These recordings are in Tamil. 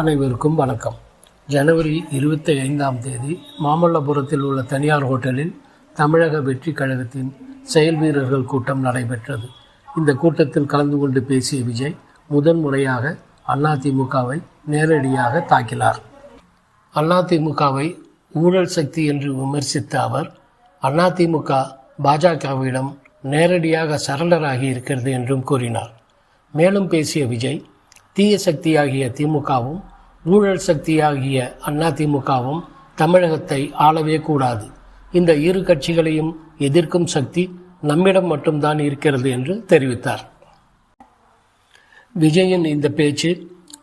அனைவருக்கும் வணக்கம். ஜனவரி இருபத்தி ஐந்தாம் தேதி மாமல்லபுரத்தில் உள்ள தனியார் ஹோட்டலில் தமிழக வெற்றி கழகத்தின் செயல் வீரர்கள் கூட்டம் நடைபெற்றது. இந்த கூட்டத்தில் கலந்து கொண்டு பேசிய விஜய் முதன் முறையாக அதிமுகவை நேரடியாக தாக்கினார். அதிமுகவை ஊழல் சக்தி என்று விமர்சித்த அவர் அதிமுக பாஜகவிடம் நேரடியாக சரண்டராகி இருக்கிறது என்றும் கூறினார். மேலும் பேசிய விஜய் தீய சக்தியாகிய திமுகவும் ஊழல் சக்தியாகிய அண்ணா திமுகவும் தமிழகத்தை ஆளவே கூடாது. இந்த இரு கட்சிகளையும் எதிர்க்கும் சக்தி நம்மிடம் மட்டும்தான் இருக்கிறது என்று தெரிவித்தார். விஜயின் இந்த பேச்சு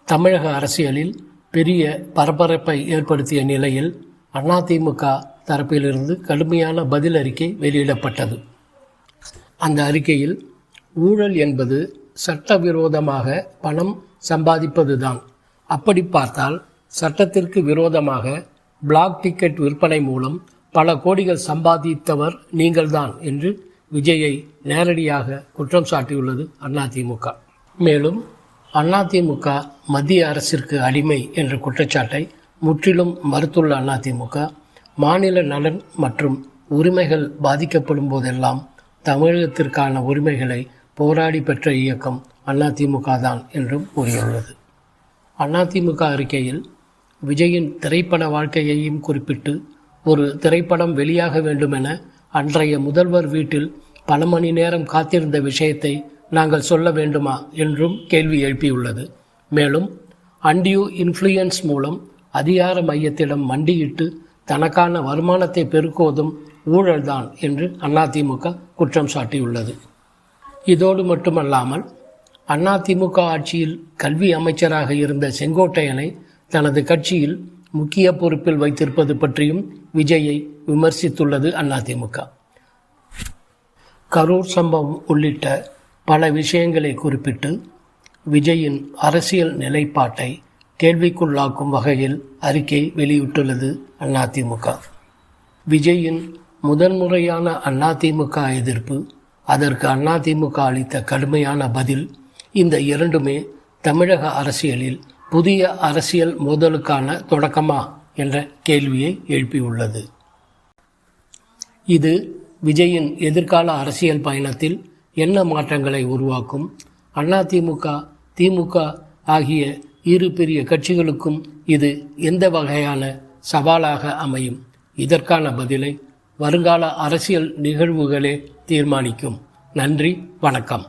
தமிழக அரசியலில் பெரிய பரபரப்பை ஏற்படுத்திய நிலையில் அதிமுக தரப்பிலிருந்து கடுமையான பதில் அறிக்கை வெளியிடப்பட்டது. அந்த அறிக்கையில் ஊழல் என்பது சட்டவிரோதமாக பணம் சம்பாதிப்பதுதான். அப்படி பார்த்தால் சட்டத்திற்கு விரோதமாக பிளாக் டிக்கெட் விற்பனை மூலம் பல கோடிகள் சம்பாதித்தவர் நீங்கள்தான் என்று விஜயை நேரடியாக குற்றம் சாட்டியுள்ளது அதிமுக மேலும் அதிமுக மத்திய அரசிற்கு அடிமை என்ற குற்றச்சாட்டை முற்றிலும் மறுத்துள்ள அதிமுக மாநில நலன் மற்றும் உரிமைகள் பாதிக்கப்படும் போதெல்லாம் தமிழகத்திற்கான உரிமைகளை போராடி பெற்ற இயக்கம் அதிமுக தான் என்றும் கூறியுள்ளது. அதிமுக அறிக்கையில் விஜயின் திரைப்பட வாழ்க்கையையும் குறிப்பிட்டு ஒரு திரைப்படம் வெளியாக வேண்டுமென அன்றைய முதல்வர் வீட்டில் பல மணி நேரம் காத்திருந்த விஷயத்தை நாங்கள் சொல்ல வேண்டுமா என்றும் கேள்வி எழுப்பியுள்ளது. மேலும் அண்டியூ இன்ஃப்ளூயன்ஸ் மூலம் அதிகார மையத்திடம் மண்டியிட்டு தனக்கான வருமானத்தை பெருக்குவதும் ஊழல்தான் என்று அதிமுக குற்றம் சாட்டியுள்ளது. இதோடு மட்டுமல்லாமல் அதிமுக ஆட்சியில் கல்வி அமைச்சராக இருந்த செங்கோட்டையனை தனது கட்சியில் முக்கிய பொறுப்பில் வைத்திருப்பது பற்றியும் விஜயை விமர்சித்துள்ளது அதிமுக கரூர் சம்பவம் உள்ளிட்ட பல விஷயங்களை குறிப்பிட்டு விஜயின் அரசியல் நிலைப்பாட்டை கேள்விக்குள்ளாக்கும் வகையில் அறிக்கை வெளியிட்டுள்ளது அதிமுக விஜயின் முதன்முறையான அதிமுக எதிர்ப்பு அதற்கு அதிமுக அளித்த கடுமையான பதில் இந்த இரண்டுமே தமிழக அரசியலில் புதிய அரசியல் மோதலுக்கான தொடக்கமா என்ற கேள்வியை எழுப்பியுள்ளது. இது விஜயின் எதிர்கால அரசியல் பயணத்தில் என்ன மாற்றங்களை உருவாக்கும்? அதிமுக திமுக ஆகிய இரு பெரிய கட்சிகளுக்கும் இது எந்த வகையான சவாலாக அமையும்? இதற்கான பதிலை வருங்கால அரசியல் நிகழ்வுகளே தீர்மானிக்கும். நன்றி வணக்கம்.